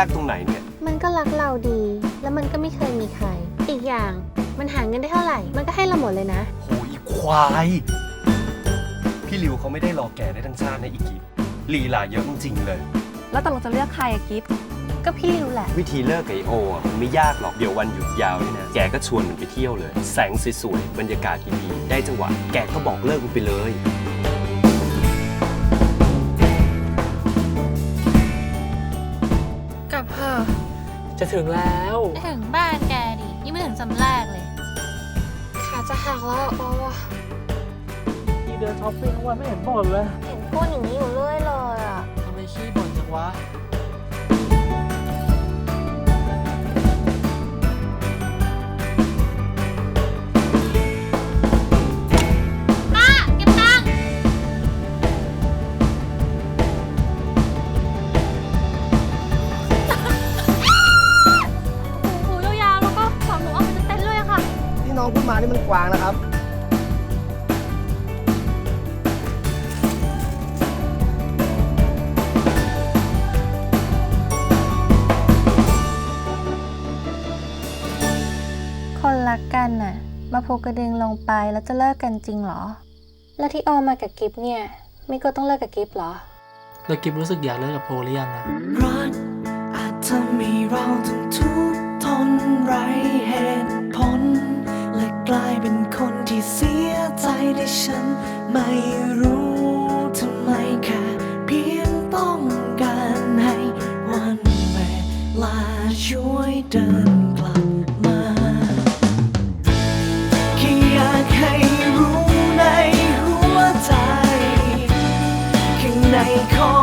ากตรงไหนเนี่ย มันก็รักเราดี แล้วมันก็ไม่เคยมีใคร อีกอย่างมันหาเงินได้เท่าไหร่ มันก็ให้เราหมดเลยนะ โหอีควาย พี่ริวเขาไม่ได้รอแกได้ทั้งชาตินะอีกิฟลีลาเยอะจริงๆเลย แล้วตกลงจะเลือกใครอะกิฟก็พี่ริวแหละ วิธีเลิกกับไอโออะมันไม่ยากหรอกเดี๋ยววันหยุดยาวนี่นะแกก็ชวนมันไปเที่ยวเลย แสงสวยๆบรรยากาศดีๆได้จังหวะแกก็บอกเลิกมันไปเลย จะถึงแล้วถึงบ้านแกดิยังไม่ถึงสำแรกเลย ขาจะหักแล้วโอ้ที่เดินช้อปปิ้งทั้งวันไม่เห็นบ่นเลย เห็นพูดอย่างนี้อยู่เรื่อยเลย น้องพูดมานี่มันกวางนะครับ คนรักกันน่ะ มาพูกระดึงลงไปแล้วจะเลิกกันจริงเหรอ แล้วที่ออมมากับกิฟเนี่ย ไม่ก็ต้องเลิกกับกิฟเหรอ แล้วกิฟรู้สึกอยากเลิกกับโพหรือยังอะรักอาจทำให้เราต้องทุกข์ทนไร้เหตุผ ลและกลายเป็นคนที่เสียใจที่ฉันไม่รู้ทำไมแค่เพียงต้องการให้วันเวลาช่วยเดินกลับมาแค่อยากให้รู้ในหัวใจข้างในของ